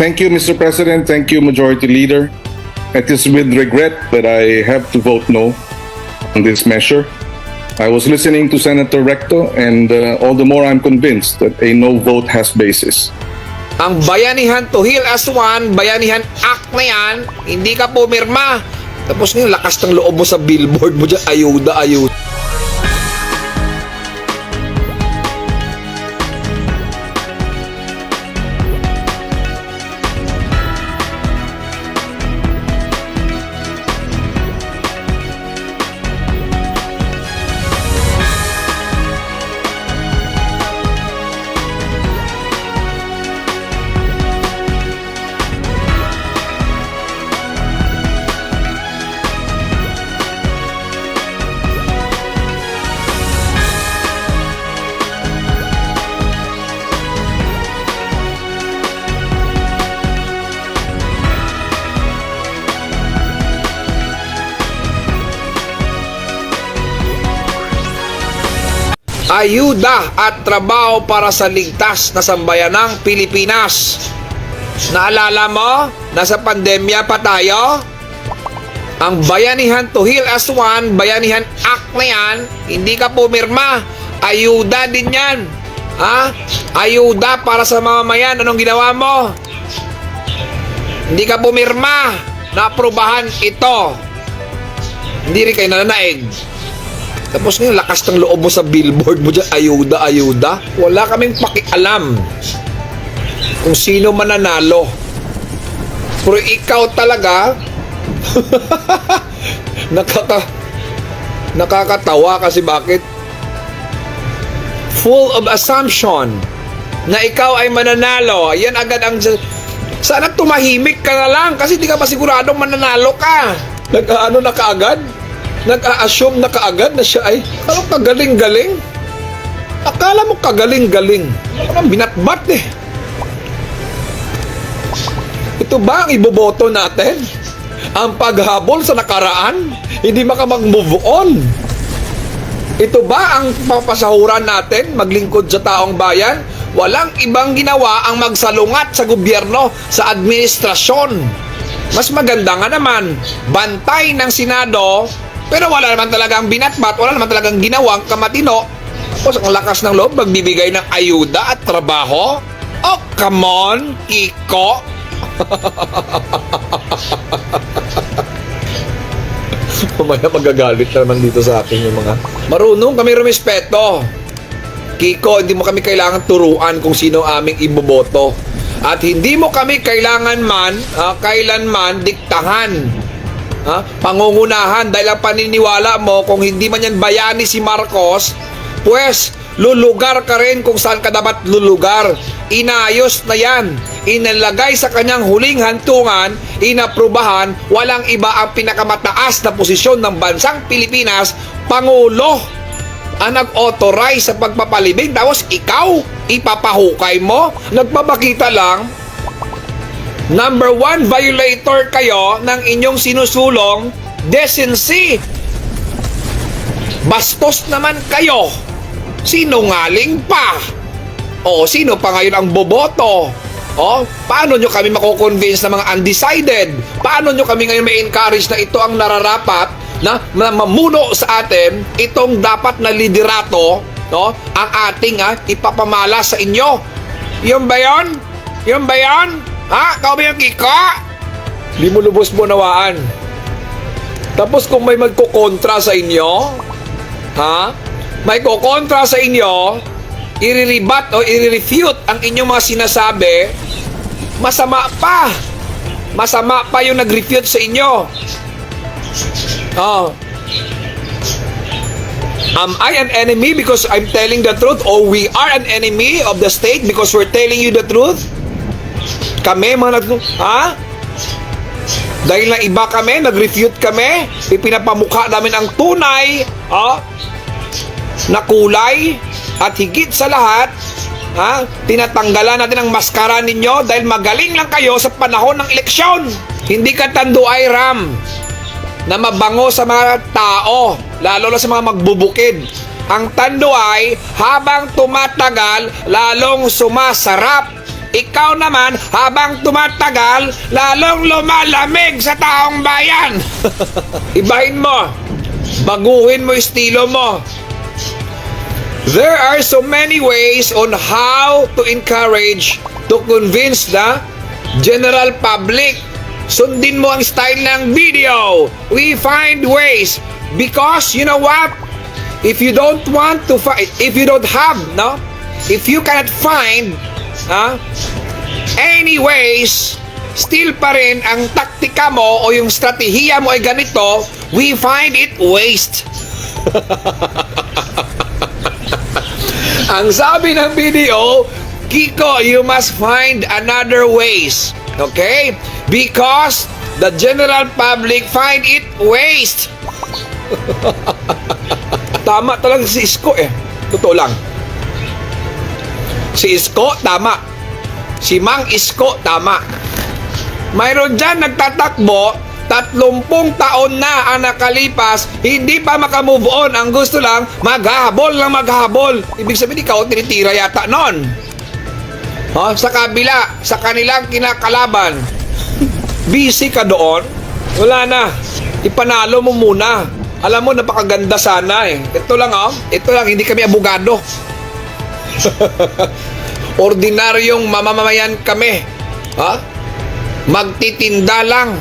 thank you, Mr. President. Thank you, Majority Leader. It is with regret that I have to vote no on this measure. I was listening to Senator Recto, and uh, all the more I'm convinced that a no vote has basis. Ang Bayanihan to Heal as One, Bayanihan Act na yan, hindi ka pumirma. Tapos ngayon, lakas ng loob mo sa billboard mo dyan, ayuda, ayuda. Ayuda at trabaho para sa ligtas na sambayanang Pilipinas. Naalala mo, nasa pandemya pa tayo? Ang Bayanihan to Heal as One, Bayanihan Act na yan, hindi ka pumirma. Ayuda din yan. Ha? Ayuda para sa mamamayan. Anong ginawa mo? Hindi ka pumirma. Naaprubahan ito. Hindi rin kayo nananaig. Tapos ngayon, lakas ng loob mo sa billboard mo dyan, ayuda, ayuda. Wala kaming pakialam kung sino mananalo. Pero ikaw talaga, nakaka, nakakatawa kasi bakit? Full of assumption na ikaw ay mananalo. Yan agad ang... Sana tumahimik ka na lang kasi di ka pa siguradong mananalo ka. Nag-ano na kaagad? Nag-a-assume na kaagad na siya ay ano kagaling-galing? Akala mo kagaling-galing. Parang binatbat eh. Ito ba ang iboboto natin? Ang paghabol sa nakaraan? Hindi maka mag-move on? Ito ba ang papasahuran natin maglingkod sa taong bayan? Walang ibang ginawa ang magsalungat sa gobyerno, sa administrasyon. Mas maganda nga naman, bantay ng Senado, pero wala naman talagang binatbat, wala naman talagang ginawang kamatino. Tapos ang lakas ng loob, magbibigay ng ayuda at trabaho? Oh, come on, Kiko! Mamaya magagalit na naman dito sa akin yung mga... Marunong kami rumispeto. Kiko, hindi mo kami kailangan turuan kung sino aming iboboto. At hindi mo kami kailangan man, ah, kailanman diktahan. Ha? Pangungunahan dahil ang paniniwala mo kung hindi man yan bayani si Marcos, pues lulugar ka rin kung saan ka dapat lulugar. Inayos na yan. Inalagay sa kanyang huling hantungan, inaprubahan, walang iba ang pinakamataas na posisyon ng bansang Pilipinas, Pangulo ang nag-authorize sa pagpapalibing tapos ikaw ipapahukay mo nagpapakita lang number one violator kayo ng inyong sinusulong decency. Bastos naman kayo. Sinungaling pa? O sino pa ngayon ang boboto? O paano nyo kami mako-convince na mga undecided? Paano nyo kami ngayon may encourage na ito ang nararapat na, mamuno sa atin itong dapat na liderato no? Ang ating ha, ipapamala sa inyo. Yung ba yun? yung ba yun? Ha? Kau ba yung kiko? di mo lubos mo nawaan tapos kung may magkukontra sa inyo ha? may kukontra sa inyo iriribat o irirefute ang inyong mga sinasabi masama pa masama pa yung nag-refute sa inyo Oh. Am I an enemy because I'm telling the truth? Or we are an enemy of the state because we're telling you the truth? Kami mga nag... Ha? Dahil na iba kami, nag-refute kami, ipinapamukha namin ang tunay, oh, na kulay, at higit sa lahat, ha, tinatanggalan natin ang maskara ninyo dahil magaling lang kayo sa panahon ng eleksyon. Hindi ka tanduay ram na mabango sa mga tao, lalo na sa mga magbubukid. Ang tando ay habang tumatagal, lalong sumasarap. Ikaw naman, habang tumatagal, lalong lumalamig sa taong bayan. Ibahin mo. Baguhin mo estilo mo. There are so many ways on how to encourage, to convince the general public. Sundin mo ang style ng video. We find ways. Because, you know what? If you don't want to find, if you don't have, no? If you cannot find, ha? Any ways, still pa rin ang taktika mo o yung strategiya mo ay ganito, we find it waste. Ang sabi ng video, Kiko, you must find another ways. Okay? Because the general public find it waste. tama talaga si Isko eh. Totoo lang. Si Isko, tama. Si Mang Isko, tama. Mayroon dyan nagtatakbo, tatlumpung taon na ang nakalipas, hindi pa makamove on. Ang gusto lang, maghabol lang maghabol. Ibig sabihin, ikaw tinitira yata nun. Ha? Sa kabila, sa kanilang kinakalaban, busy ka doon, wala na. Ipanalo mo muna. Alam mo, napakaganda sana eh. Ito lang oh, ito lang, hindi kami abogado. Ordinaryong mamamayan kami. Ha? Magtitinda lang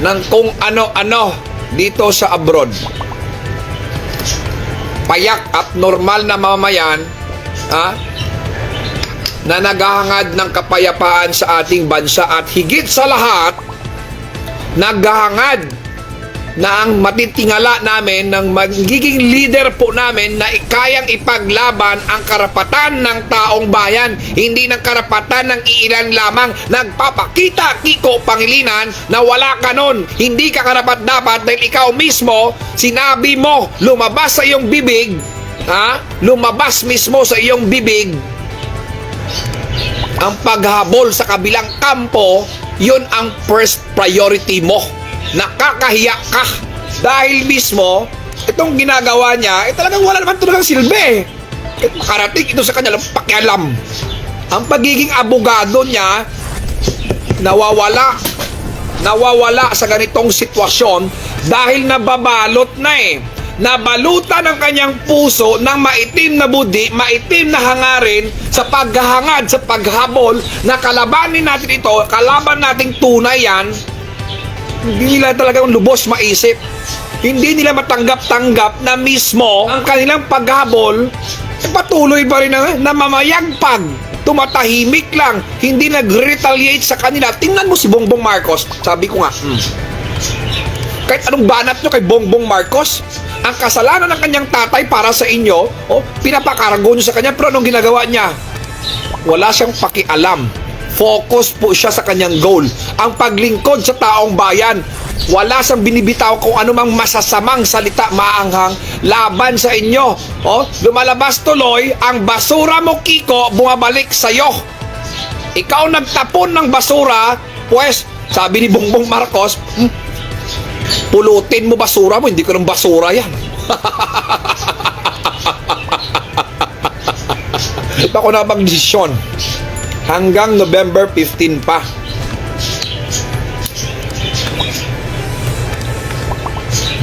ng kung ano-ano dito sa abroad. Payak at normal na mamamayan, ha? na naghahangad ng kapayapaan sa ating bansa at higit sa lahat, naghahangad na ang matitingala namin ng magiging leader po namin na kayang ipaglaban ang karapatan ng taong bayan, hindi ng karapatan ng iilan lamang. Nagpapakita, Kiko Pangilinan, na wala ka nun. Hindi ka karapat dapat dahil ikaw mismo, sinabi mo, lumabas sa iyong bibig, ha? lumabas mismo sa iyong bibig, ang paghabol sa kabilang kampo, yun ang first priority mo. Nakakahiya ka. Dahil mismo, itong ginagawa niya, eh talagang wala naman talagang silbi. Kahit makarating ito sa kanya, lang pakialam. Ang pagiging abogado niya, nawawala. Nawawala sa ganitong sitwasyon dahil nababalot na eh nabalutan ang kanyang puso ng maitim na budi, maitim na hangarin sa paghahangad, sa paghabol na kalabanin natin ito, kalaban nating tunay yan, hindi nila talagang lubos maisip. Hindi nila matanggap-tanggap na mismo ang kanilang paghabol patuloy pa rin na namamayagpag. Tumatahimik lang, hindi nag-retaliate sa kanila. Tingnan mo si Bongbong Marcos. Sabi ko nga, hmm, kahit anong banat nyo kay Bongbong Marcos, ang kasalanan ng kanyang tatay para sa inyo, oh, pinapakarago nyo sa kanya, pero anong ginagawa niya? Wala siyang pakialam. Focus po siya sa kanyang goal. Ang paglingkod sa taong bayan. Wala siyang binibitaw kung anumang masasamang salita maanghang laban sa inyo. Oh, lumalabas tuloy, ang basura mo, Kiko, bumabalik sa'yo. Ikaw nagtapon ng basura, pues, sabi ni Bongbong Marcos, "Hmm, Pulutin mo basura mo, hindi ko ng basura yan. Ito ako na desisyon Hanggang November 15 pa.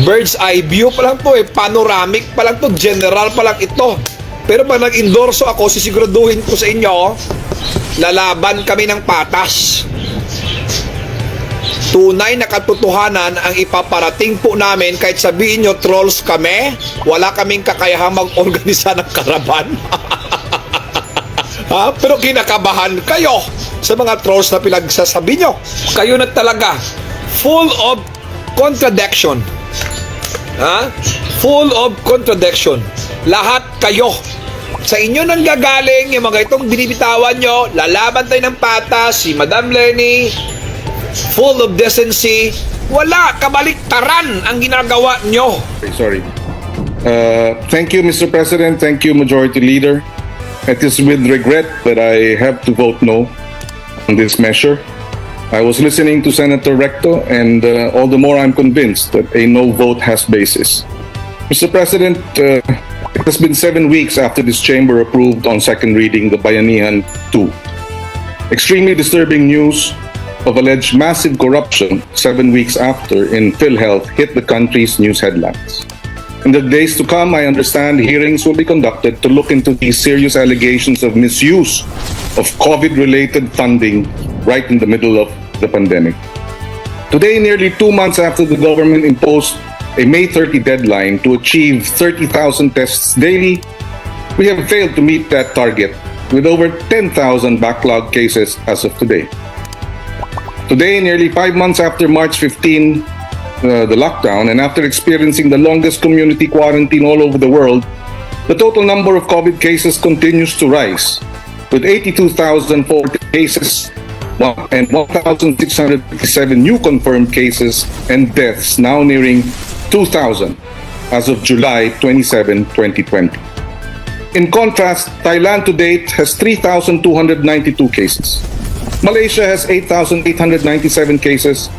Bird's eye view pa lang to eh. Panoramic pa lang to. General pa lang ito. Pero pag nag-endorso ako, sisiguraduhin ko sa inyo, lalaban kami ng patas tunay na katotohanan ang ipaparating po namin kahit sabihin nyo trolls kami, wala kaming kakayahang mag-organisa ng karaban. ha? Pero kinakabahan kayo sa mga trolls na pinagsasabi nyo. Kayo na talaga full of contradiction. Ha? Full of contradiction. Lahat kayo sa inyo nang gagaling yung mga itong binibitawan nyo, lalaban tayo ng patas, si Madam Lenny, full of decency, wala, kabaliktaran ang ginagawa nyo. Sorry. Uh, thank you, Mr. President. Thank you, Majority Leader. It is with regret that I have to vote no on this measure. I was listening to Senator Recto, and uh, all the more I'm convinced that a no vote has basis. Mr. President, uh, it has been seven weeks after this chamber approved on second reading the Bayanihan 2. Extremely disturbing news of alleged massive corruption seven weeks after in PhilHealth hit the country's news headlines. In the days to come, I understand hearings will be conducted to look into these serious allegations of misuse of COVID related funding right in the middle of the pandemic. Today, nearly two months after the government imposed a May 30 deadline to achieve 30,000 tests daily, we have failed to meet that target with over 10,000 backlog cases as of today. Today, nearly five months after March 15, uh, the lockdown, and after experiencing the longest community quarantine all over the world, the total number of COVID cases continues to rise, with 82,040 cases and 1,657 new confirmed cases and deaths now nearing 2,000 as of July 27, 2020. In contrast, Thailand to date has 3,292 cases. Malaysia has 8,897 cases,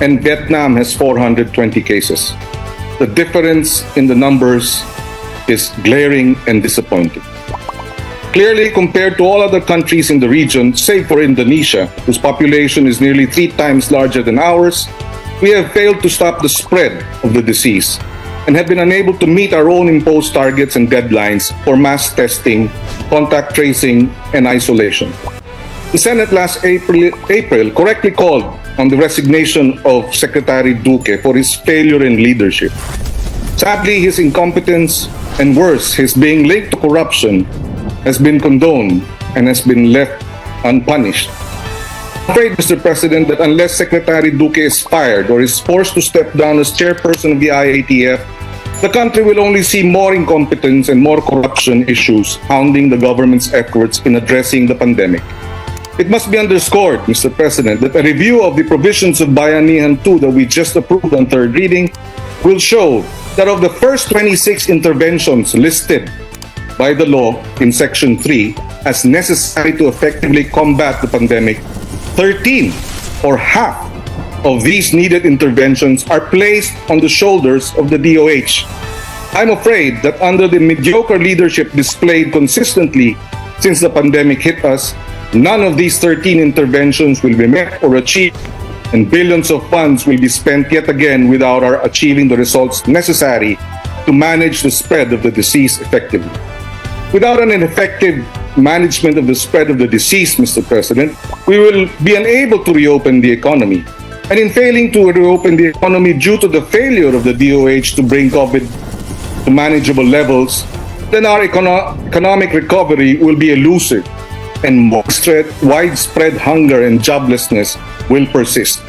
and Vietnam has 420 cases. The difference in the numbers is glaring and disappointing. Clearly, compared to all other countries in the region, save for Indonesia, whose population is nearly three times larger than ours, we have failed to stop the spread of the disease and have been unable to meet our own imposed targets and deadlines for mass testing, contact tracing, and isolation. The Senate last April, April correctly called on the resignation of Secretary Duque for his failure in leadership. Sadly, his incompetence and worse, his being linked to corruption has been condoned and has been left unpunished. I'm afraid, Mr. President, that unless Secretary Duque is fired or is forced to step down as chairperson of the IATF, the country will only see more incompetence and more corruption issues hounding the government's efforts in addressing the pandemic. It must be underscored, Mr. President, that a review of the provisions of Bayanihan 2 that we just approved on third reading will show that of the first 26 interventions listed by the law in Section 3 as necessary to effectively combat the pandemic, 13 or half of these needed interventions are placed on the shoulders of the DOH. I'm afraid that under the mediocre leadership displayed consistently since the pandemic hit us, none of these 13 interventions will be met or achieved, and billions of funds will be spent yet again without our achieving the results necessary to manage the spread of the disease effectively. Without an effective management of the spread of the disease, Mr. President, we will be unable to reopen the economy. And in failing to reopen the economy due to the failure of the DOH to bring COVID to manageable levels, then our econo- economic recovery will be elusive and widespread, widespread hunger and joblessness will persist.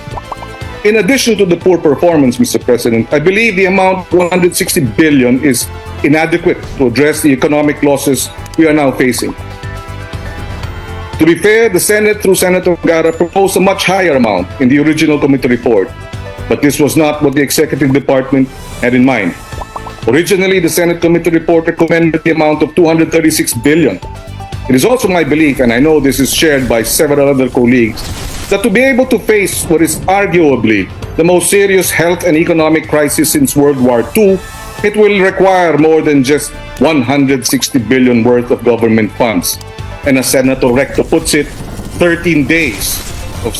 In addition to the poor performance, Mr. President, I believe the amount 160 billion is inadequate to address the economic losses we are now facing. To be fair, the Senate through Senator Gara proposed a much higher amount in the original committee report, but this was not what the executive department had in mind. Originally, the Senate committee report recommended the amount of 236 billion. It is also my belief, and I know this is shared by several other colleagues, that to be able to face what is arguably the most serious health and economic crisis since World War II, it will require more than just 160 billion worth of government funds. And as Senator Recto puts it, 13 days of